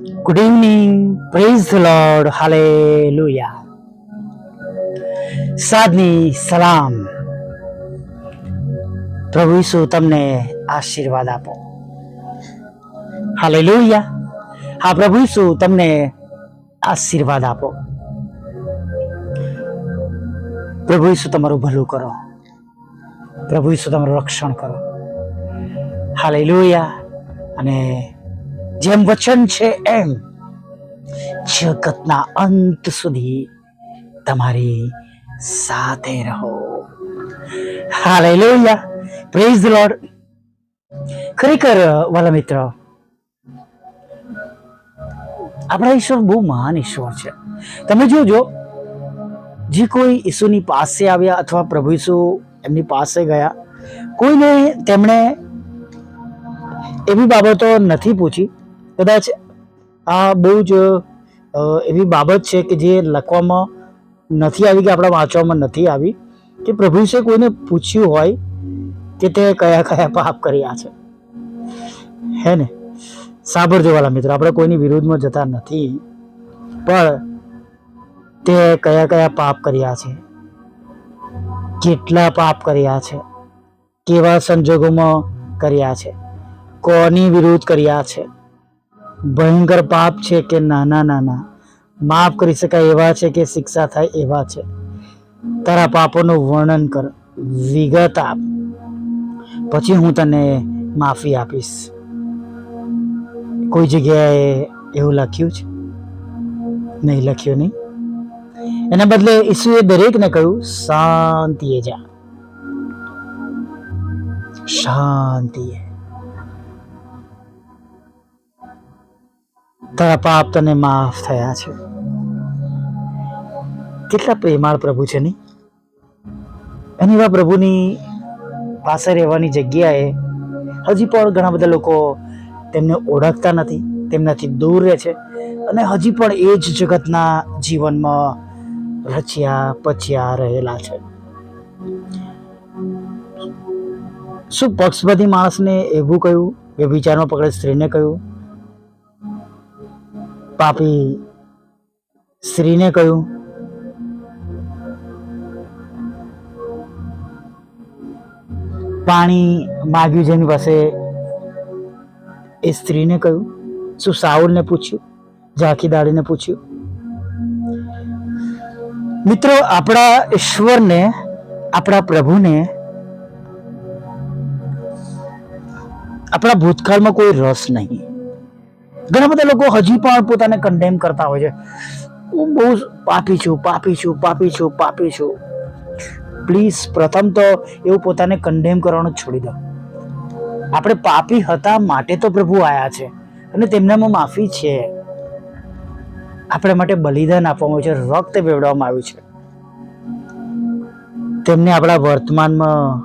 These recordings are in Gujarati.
ગુડ ઇવનિંગ પ્રેઝ લોર્ડ હાલે હાલેલુયા સાદની સલામ પ્રભુ ઈસુ તમને આશીર્વાદ આપો. હાલે લોહિયા હા, પ્રભુ ઈસુ તમને આશીર્વાદ આપો. પ્રભુ ઈસુ તમારું ભલું કરો. પ્રભુ ઈસુ તમારું રક્ષણ કરો. હાલે લોહિયા અને જેમ વચન છે એમ જગતના અંત સુધી તમારી સાથે રહો. હાલેલુયા પ્રેઝ ધ લોર્ડ ખરેખર વાલા મિત્ર આપણા ઈશ્વર બહુ મહાન ઈશ્વર છે. તમે જોજો, જે કોઈ ઈસુની પાસે આવ્યા અથવા પ્રભુ ઈસુ એમની પાસે ગયા, કોઈને તેમણે એવી બાબતો નથી પૂછી કદાચ આ બહુ જ એવી બાબત છે કે જે લખવામાં નથી આવી, કે આપણા વાંચવામાં નથી આવી, કે પ્રભુ વિશે કોઈને પૂછ્યું હોય કે તે કયા કયા પાપ કર્યા છે. હે ને? સાંભળજો વાલા મિત્રો, આપણે કોઈની વિરુદ્ધમાં જતા નથી, પણ તે કયા કયા પાપ કર્યા છે, કેટલા પાપ કર્યા છે, કેવા સંજોગોમાં કર્યા છે, કોની વિરુદ્ધ કર્યા છે. ભયંકર પાપ છે કે નાના નાના માફ કરી શકાય એવા છે કે શિક્ષા થાય એવા છે. તારા પાપોનું વર્ણન કર. વિગત આપ. પછી હું તને માફી આપીશ. કોઈ જગ્યાએ એવું લખ્યું છે? નહીં લખ્યું નહીં? એના બદલે ઈસુએ દરેકને કહ્યું, શાંતિએ જા. શાંતિએ. તારા પાપ તને માફ થયા છે. કેટલા પ્રેમાળ પ્રભુ છે નહીં? અને એવા પ્રભુની પાસે રહેવાની જગ્યાએ હજી પણ ઘણા બધા લોકો તેમને ઓળખતા નથી, તેમનાથી દૂર રહે છે અને હજી પણ એ જ જગતના જીવનમાં રચ્યા, પચ્યા રહેલા છે. શું પક્ષપાતી માણસને એવું કહ્યું? કે વિચારમાં પકડે સ્ત્રીને કહ્યું? પાપી સ્ત્રીને કહ્યું, પાણી માગ્યું જેની પાસે. એ સ્ત્રીને કહ્યું, શું સાઉલને પૂછ્યું? ઝાંખી દાડીને પૂછ્યું? મિત્રો, આપણા ઈશ્વરને, આપણા પ્રભુને, આપણા ભૂતકાળમાં કોઈ રસ નહીં. ઘણા બધા લોકો હજી પણ પોતાને કન્ડેમ કરતા હોય છે. હું બહુ પાપી છું પાપી છું પાપી છું પાપી છું. પ્લીઝ પ્રથમ તો એવું પોતાને કન્ડેમ કરવાનું છોડી દો. આપણે પાપી હતા માટે તો પ્રભુ આવ્યા છે અને તેમનામાં માફી છે. આપણે માટે બલિદાન આપવામાં આવ્યું છે, રક્ત વેવડાવવામાં આવ્યું છે. તેમને આપણા વર્તમાનમાં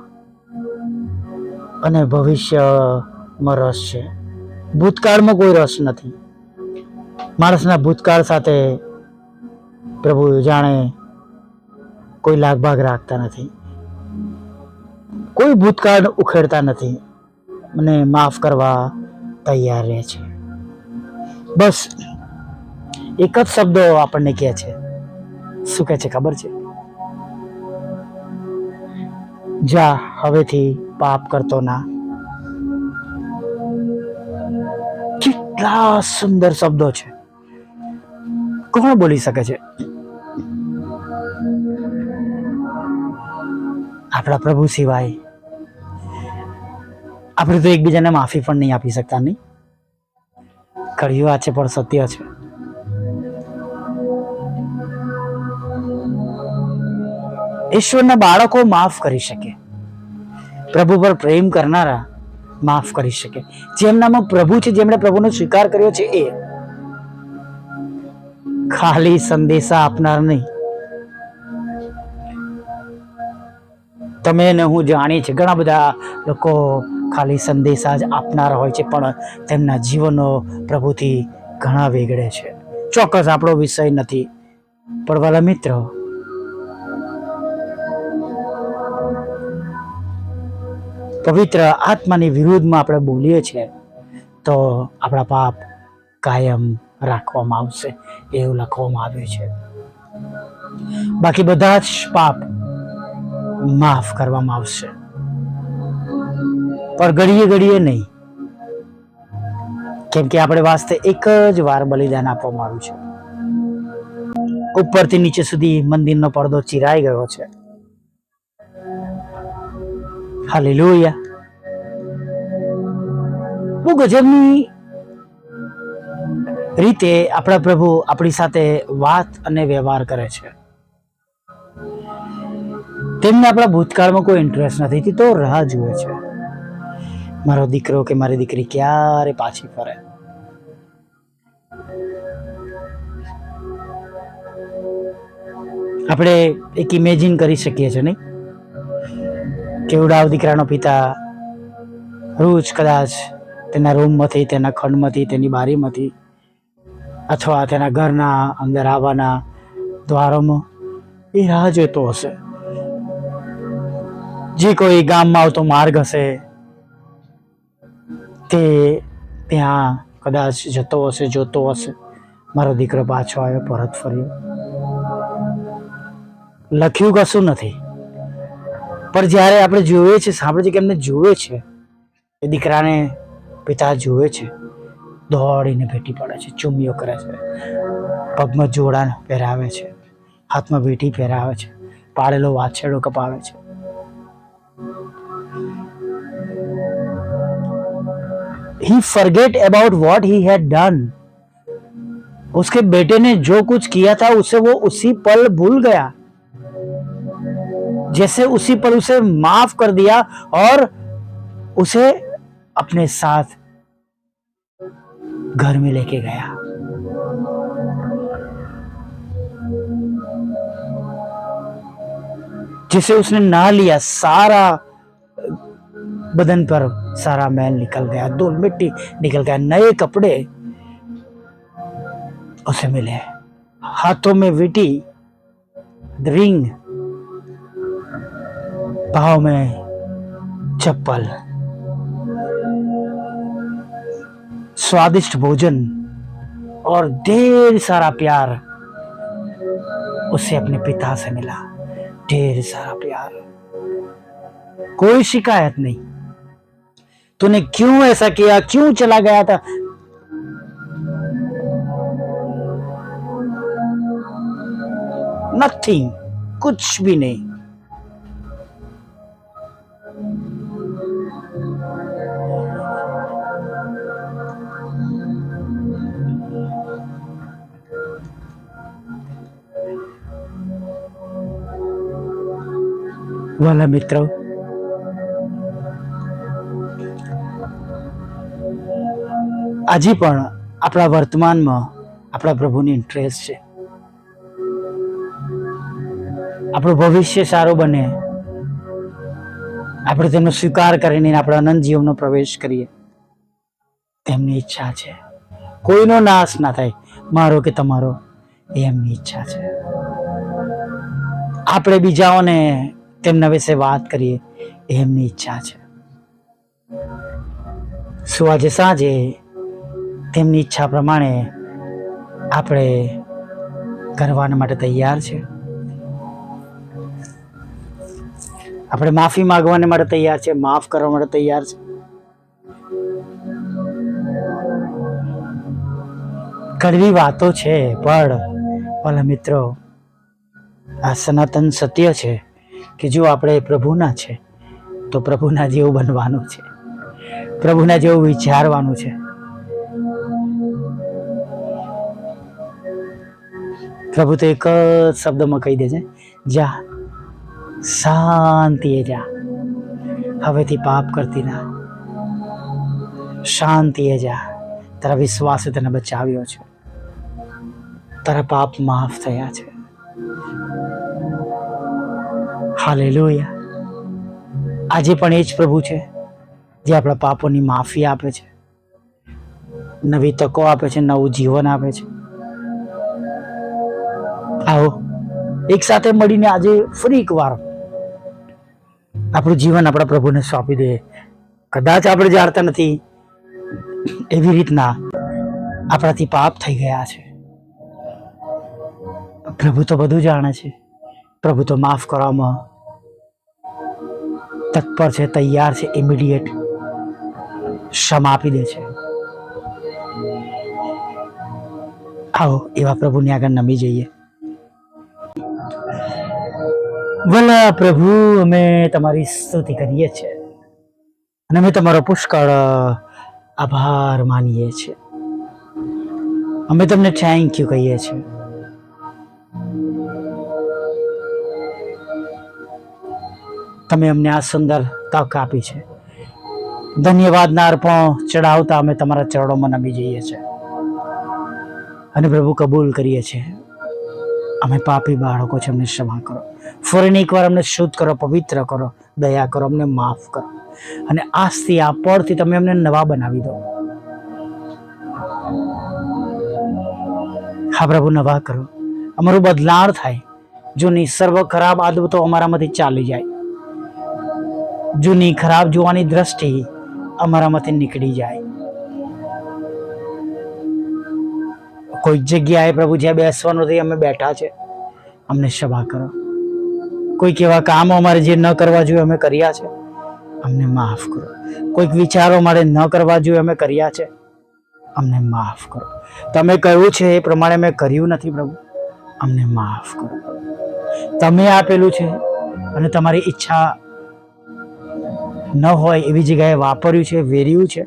અને ભવિષ્યમાં રસ છે. ભૂતકાળમાં કોઈ રસ નથી. માણસના ભૂતકાળ સાથે પ્રભુ જાણે કોઈ લાગભાગ રાખતા નથી. કોઈ ભૂતકાળ ઉખેડતા નથી. મને માફ કરવા તૈયાર રહે છે. બસ, એક જ શબ્દો આપણને કહે છે. શું કહે છે ખબર છે? જા, હવેથી પાપ કરતો ના. કેટલા સુંદર શબ્દો છે. કોણ બોલી શકે છે? આપણા પ્રભુ સિવાય આપણે તો એકબીજાને માફી પણ નહીં આપી શકતા, નહીં? કર્યું આ છે, પણ સત્ય છે. ઈશ્વરના બાળકો માફ કરી શકે. પ્રભુ પર પ્રેમ કરનારા માફ કરી શકે. જેમનામાં પ્રભુ છે, જેમણે પ્રભુનો સ્વીકાર કર્યો છે, એ ખાલી સંદેશા આપનાર નહીં. તમે ને હું જાણીએ છીએ, ઘણા બધા લોકો ખાલી સંદેશા જ આપનારા હોય છે, પણ તેમના જીવનો પ્રભુથી ઘણા વેગળે છે. ચોક્કસ આપણો વિષય નથી. પણ વાલા મિત્રો પવિત્ર આત્માની વિરુદ્ધમાં આપણે બોલીએ છીએ, તો આપણા પાપ કાયમ રાખવામાં આવશે, એવું લખવામાં આવ્યું છે. બાકી બધા જ પાપ માફ કરવામાં આવશે. પણ ઘડીએ ઘડીએ નહીં. કેમ કે આપણે વાસ્તે એક જ વાર બલિદાન આપવામાં આવ્યું છે. ઉપરથી નીચે સુધી મંદિરનો પડદો ચિરાઈ ગયો છે. હાલેલુયા બહુ ગજબની રીતે આપણા પ્રભુ આપણી સાથે વાત અને વ્યવહાર કરે છે. તેમને આપણા ભૂતકાળમાં કોઈ ઇન્ટરેસ્ટ નથી, તો રાહ જુએ છે. મારો દીકરો કે મારી દીકરી ક્યારે પાછી ફરે? આપણે એક ઇમેજિન કરી શકીએ છીએ નહીં? કેવડાવ દીકરાનો પિતા રોજ કદાચ તેના રૂમમાંથી, તેના ખંડમાંથી, તેની બારીમાંથી અથવા તેના ઘરના અંદર આવવાના દ્વારોમાં એ રાહ જોતો હશે. જે કોઈ ગામમાં આવતો માર્ગ હશે તે ત્યાં કદાચ જતો હશે, જોતો હશે. મારો દીકરો પાછો આવ્યો, પરત ફર્યો. લખ્યું કશું નથી. પણ જ્યારે આપણે જોઈએ છે સાંભળે છે કે એમને જોવે છે એ દીકરાને પિતા જુએ છે દોડીને ભેટી પડે છે ચુમીઓ કરે છે પગમાં જોડાણ પહેરાવે છે હાથમાં વીંટી પહેરાવે છે પાળેલો વાછેડો કપાવે છે he forget about what he had done उसके बेटे ने जो कुछ किया था उसे वो उसी पल भूल गया जैसे उसी पर उसे माफ़ कर दिया और उसे अपने साथ घर में लेके गया। जिसे उसने ना लिया, सारा बदन पर सारा मैल निकल गया, धूल मिट्टी निकल गया, नए कपड़े उसे मिले। हाथों में विटी, रिंग पाँव में चप्पल। स्वादिष्ट भोजन और ढेर सारा प्यार उसे अपने पिता से मिला। ढेर सारा प्यार। कोई शिकायत नहीं। तूने क्यों ऐसा किया? क्यों चला गया था? नथिंग कुछ भी नहीं। વાલા મિત્રો. આજે પણ આપણા વર્તમાનમાં આપણા પ્રભુની ઇન્ટરેસ્ટ છે. આપણું ભવિષ્ય સારું બને. આપણે તેમનો સ્વીકાર કરીને આપણા અનંત જીવનનો પ્રવેશ કરીએ. તેમની ઈચ્છા છે. કોઈનો નાશ ના થાય. મારો કે તમારો. એમની ઈચ્છા છે. આપણે બીજાઓને તેમના વિશે વાત કરીએ એમની ઈચ્છા છે. શું આજે સાંજે તેમની ઈચ્છા પ્રમાણે આપણે કરવાના માટે તૈયાર છે? આપણે માફી માગવાને માટે તૈયાર છે, માફ કરવા માટે તૈયાર છે? કડવી વાતો છે, પણ ભલા મિત્રો, આ સનાતન સત્ય છે. કે જો આપણે પ્રભુના છે, તો પ્રભુના જેવું બનવાનું છે. પ્રભુના જેવું વિચારવાનું છે. પ્રભુ તો એક જ શબ્દમાં કહી દે છે, જા, શાંતિએ જા. હવેથી પાપ કરતી ના. શાંતિએ જા. તારા વિશ્વાસે તને બચાવ્યો છે. તારા પાપ માફ થયા છે. હાલેલુયા. આજે પણ એ જ પ્રભુ છે, જે આપણા પાપોની માફી આપે છે, નવી તકો આપે છે, નવું જીવન આપે છે. આવો, એક સાથે મળીને આજે ફરી એકવાર આપણું જીવન આપણા પ્રભુને સોંપી દે કદાચ આપણે જાણતા નથી એવી રીતના આપણાથી પાપ થઈ ગયા છે. પ્રભુ તો બધું જાણે છે. પ્રભુ તો માફ કરવામાં તત્પર છે, તૈયાર છે ઇમિડિયેટ ક્ષમા આપી દે છે. આવો, એવા પ્રભુની આગળ નમી જઈએ. ભલા પ્રભુ, અમે તમારી સ્તુતિ કરીએ છીએ અને અમે તમારો પુષ્કળ, આભાર માનીએ છીએ. અમે તમને થેન્ક યુ કહીએ છીએ. તમે અમને આ સુંદર તક આપી છે. ધન્યવાદના અર્પણ ચડાવતા અમે તમારા ચરણોમાં નમી જઈએ છીએ. અને પ્રભુ કબૂલ કરીએ છીએ. અમે પાપી બાળકો છે, અમને ક્ષમા કરો. ફરીને એકવાર અમને શુદ્ધ કરો, પવિત્ર કરો, દયા કરો, અમને માફ કરો. અને આજથી આ પડથી તમે અમને નવા બનાવી દો. હા પ્રભુ, નવા કરો. અમારું બદલાણ થાય. જૂની સર્વ ખરાબ આદતો અમારામાંથી ચાલી જાય. જૂની ખરાબ જોવાની દ્રષ્ટિ અમારામાંથી નીકળી જાય. કોઈક જગ્યાએ પ્રભુ જ્યાં બેસવાનું નથી અમે બેઠા છે. અમને ક્ષમા કરો. કોઈક એવા કામો અમારે જે ન કરવા જોઈએ અમે કર્યા છે. અમને માફ કરો. કોઈક વિચારો મારે ન કરવા જોઈએ અમે કર્યા છે. અમને માફ કરો. તમે કહ્યું છે એ પ્રમાણે મેં કર્યું નથી પ્રભુ. અમને માફ કરો. તમે આપેલું છે અને તમારી ઈચ્છા ન હોય એવી જગ્યાએ વાપર્યું છે, વેર્યું છે,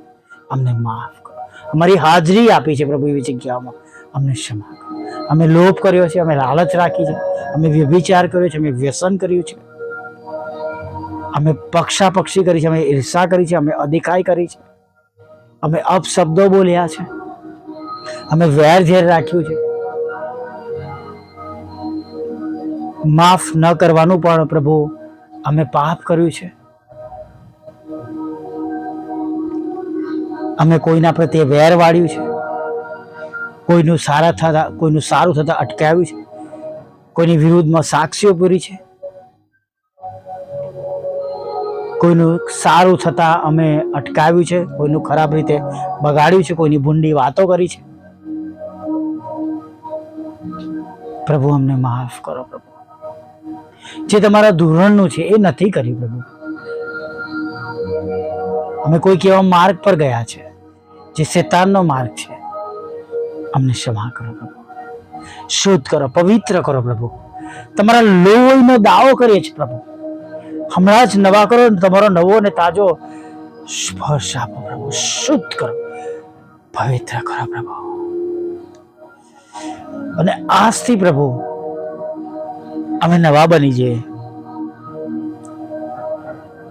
અમને માફ કરો. અમારી હાજરી આપી છે પ્રભુ એવી જગ્યાઓમાં. અમને ક્ષમા કરો. અમે લોભ કર્યો છે, અમે લાલચ રાખી છે, અમે વ્યભિચાર કર્યો છે, અમે વ્યસન કર્યું છે. અમે પક્ષાપક્ષી કરી છે, અમે ઈર્ષા કરી છે, અમે અધિકાય કરી છે. અમે અપશબ્દો બોલ્યા છે. અમે વેર ઝેર રાખ્યું છે. માફ ન કરવાનું પણ પ્રભુ, અમે પાપ કર્યું છે. અમે કોઈના પ્રત્યે વેર વાળ્યું છે? કોઈનું સારા થતા કોઈનું સારું થતા અટકાવ્યું છે? કોઈની વિરુદ્ધમાં સાક્ષીઓ પૂરી છે? કોઈનું સારું થતા અમે અટકાવ્યું છે? કોઈનું ખરાબ રીતે બગાડ્યું છે? કોઈની ભૂંડી વાતો કરી છે? પ્રભુ, અમને માફ કરો પ્રભુ. જે તમારા ધોરણનું છે એ નથી કર્યું પ્રભુ. અમે કોઈક એવા માર્ગ પર ગયા છે, જે શેતાનનો માર્ગ છે. અમને ક્ષમા કરો પ્રભુ. શુદ્ધ કરો, પવિત્ર કરો પ્રભુ. તમારા લોહીનો દાવો કરીએ છીએ પ્રભુ. હમણાં જ નવા કરો, તમારો નવો અને તાજો સ્પર્શ આપો પ્રભુ. શુદ્ધ કરો. પવિત્ર કરો પ્રભુ. અને આજથી પ્રભુ, અમે નવા બની જઈએ.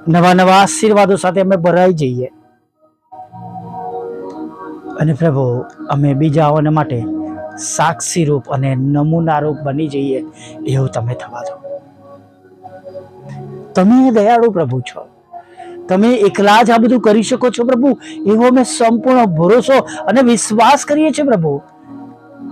નવા નવા આશીર્વાદો સાથે અમે ભરાઈ જઈએ. અને પ્રભુ, અમે બીજાઓને માટે સાક્ષી રૂપ અને નમૂના રૂપ બની જઈએ એવું તમે થવા દો. તમે દયાળુ પ્રભુ છો. તમે એકલા જ આ બધું કરી શકો છો પ્રભુ. એવો અમે સંપૂર્ણ ભરોસો અને વિશ્વાસ કરીએ છીએ પ્રભુ.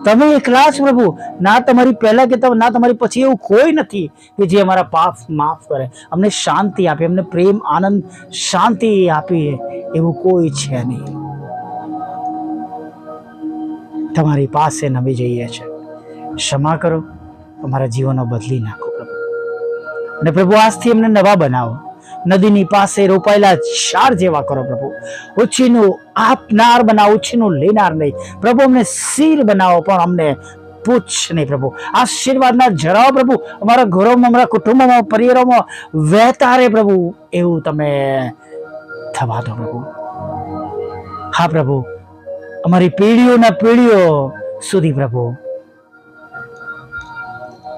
તમે એકલા જ પ્રભુ. ના તમારી પહેલા કે ના તમારી પછી એવું કોઈ નથી કે જે અમારા પાપ માફ કરે. અમને શાંતિ આપે, અમને પ્રેમ, આનંદ, શાંતિ આપીએ એવું કોઈ છે નહીં. તમારી પાસે નમી જઈએ છે. ક્ષમા કરો, અમારા જીવનો બદલી નાખો પ્રભુ. અને પ્રભુ, આજથી અમને નવા બનાવો. નદીની પાસે રોપાયેલા ક્ષાર જેવા કરો પ્રભુ. ઉછીનું આપનાર બનાવો, ઉછીનું લેનાર નહીં. પ્રભુ, અમને શીર બનાવો, પણ અમને પૂછ નહીં પ્રભુ. આશીર્વાદના જરાવ પ્રભુ. અમારા ઘરોમાં, અમારા કુટુંબમાં, પરિવારોમાં વહેતા રે પ્રભુ. એવું તમે થવા દો પ્રભુ. હા પ્રભુ. અમારી પેઢીઓના પેઢીઓ સુધી પ્રભુ.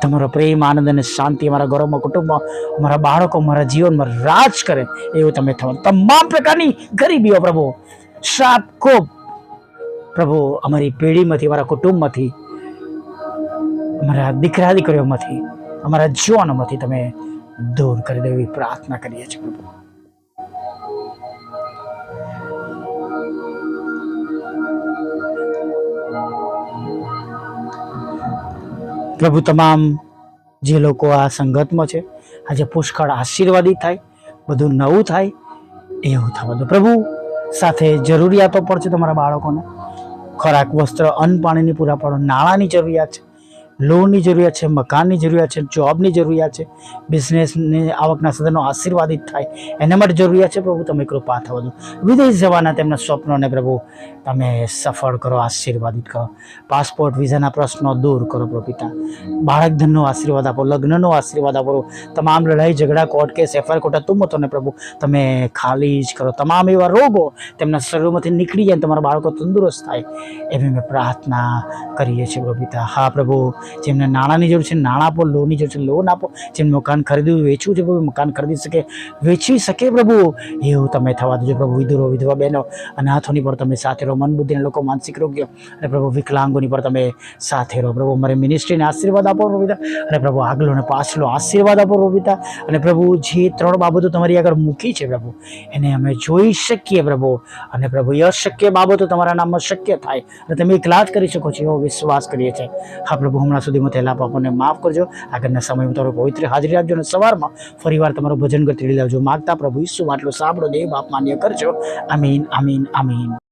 તમારો પ્રેમ, આનંદ અને શાંતિ અમારા ઘરોમાં, કુટુંબમાં, અમારા બાળકો, અમારા જીવનમાં રાજ કરે એવું તમે થવા તમામ પ્રકારની ગરીબીઓ પ્રભુ, શ્રાપ કોપ પ્રભુ, અમારી પેઢીમાંથી, અમારા કુટુંબમાંથી, અમારા દીકરા, દીકરીઓમાંથી, અમારા જીવનોમાંથી તમે દૂર કરી દેવી. પ્રાર્થના કરીએ છીએ પ્રભુ. પ્રભુ તમામ જે લોકો આ સંગતમાં છે, આજે પુષ્કળ આશીર્વાદિત થાય, બધું નવું થાય, એવું થવા દો. પ્રભુ સાથે જરૂરિયાતો છે તમારા બાળકોને. ખોરાક, વસ્ત્ર, અન્ન પાણીની પૂરા પાડો, નાણાંની જરૂરિયાત છે. લોનની જરૂરિયાત છે, મકાનની જરૂરિયાત છે, જોબની જરૂરિયાત છે, બિઝનેસની આવકના સાધનો આશીર્વાદિત થાય, એના માટે જરૂરિયાત છે પ્રભુ, તમે કૃપા થવા દો. વિદેશ જવાના તેમના સ્વપ્નોને પ્રભુ, તમે સફળ કરો, આશીર્વાદિત કરો. પાસપોર્ટ, વિઝાના પ્રશ્નો દૂર કરો પ્રભુ પિતા. બાળક ધનનો આશીર્વાદ આપો, લગ્નનો આશીર્વાદ આપો તમામ લડાઈ, ઝઘડા, કોર્ટ કેસ, એફઆઈઆર કોટા તુમતોને પ્રભુ, તમે ખાલી જ કરો. તમામ એવા રોગો તેમના શરીરમાંથી નીકળી જાય તમારા બાળકો તંદુરસ્ત થાય, એવી અમે પ્રાર્થના કરીએ છીએ પ્રભુ હા પ્રભુ જેમને નાણાંની જરૂર છે, નાણાં આપો, લોનની જરૂર છે, લોન આપો. જેમને મકાન ખરીદવું વેચવું છે પ્રભુ મકાન ખરીદી શકે, વેચી શકે પ્રભુ. એવું તમે થવા દેજો પ્રભુ, વિધુરો, વિધવા બહેનો, અનાથોની પર તમે સાથે રહો મન બુદ્ધિના લોકો માનસિક રોગ્યો અને પ્રભુ, વિકલાંગોની પર તમે સાથે રહો પ્રભુ. મારે મિનિસ્ટ્રીને આશીર્વાદ આપો પ્રભુતા અને પ્રભુ, આગલો અને પાછલો આશીર્વાદ આપો પ્રભુતા અને પ્રભુ, જે ત્રણ બાબતો તમારી આગળ મૂકી છે પ્રભુ, એને અમે જોઈ શકીએ પ્રભુ. અને પ્રભુ, એ અશક્ય બાબતો તમારા નામમાં શક્ય થાય. અને તમે એકલા જ કરી શકો છો, એવો વિશ્વાસ કરીએ છીએ. હા પ્રભુ હમણાં સુધીમાં થયેલા પાપોને માફ કરજો. આગળના સમયમાં તમારો પવિત્ર હાજરી રાખજો અને સવારમાં ફરીવાર તમારું ભજન કરતી લાવજો માગતા પ્રભુ ઈસુ માટલો સાંભળો દેવ બાપ માન્ય કરજો. અમીન આમીન આમીન.